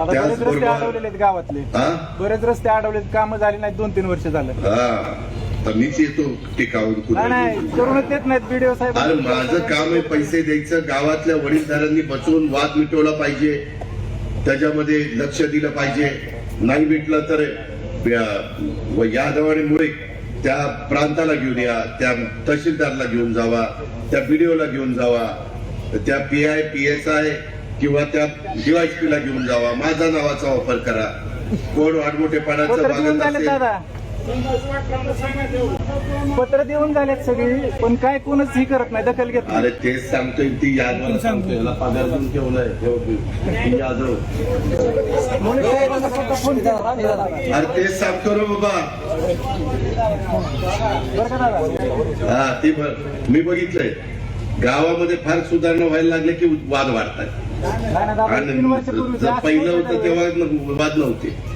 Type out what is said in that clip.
आता बरेच रस्ते अडवलेले आहेत गावातले. हा? बरेच रस्ते अडवलेत कामं झाली नाहीत दोन तीन वर्ष झालं. हा. तर मीच येतो टिकावून नाही नाही कुठे करूनच नाहीत बीडीओ साहेब. अरे माझं काम आहे पैसे द्यायचं. गावातल्या वडीलधारांनी बसवून वाद मिटवला पाहिजे. त्याच्यामध्ये लक्ष दिलं पाहिजे. नाही मिटलं तर या- व यादव मुळे त्या प्रांताला घेऊन या त्या तहसीलदारला घेऊन जावा त्या बीडीओला घेऊन जावा. त्या P I P S I किंवा त्या डीवायसपी ला घेऊन जावा माझा नावाचा वापर करा. कोण देऊन वागत झालेत असेल. पत्र देऊन झालेत सगळी पण काय कोणच ही करत नाही दखल घेत नाही. अरे तेच सांगतोय ती यादव सांगतोय. याला पगार देऊन ठेवलाय यादव केला. अरे तेच सांगतो रे बाबा. बरं का दादा? हा ती मी बघितलंय. गावामध्ये फार सुधारणा व्हायला लागले की वाद वाढतात. आणि पहिलं होतं तेव्हा वाद नव्हते.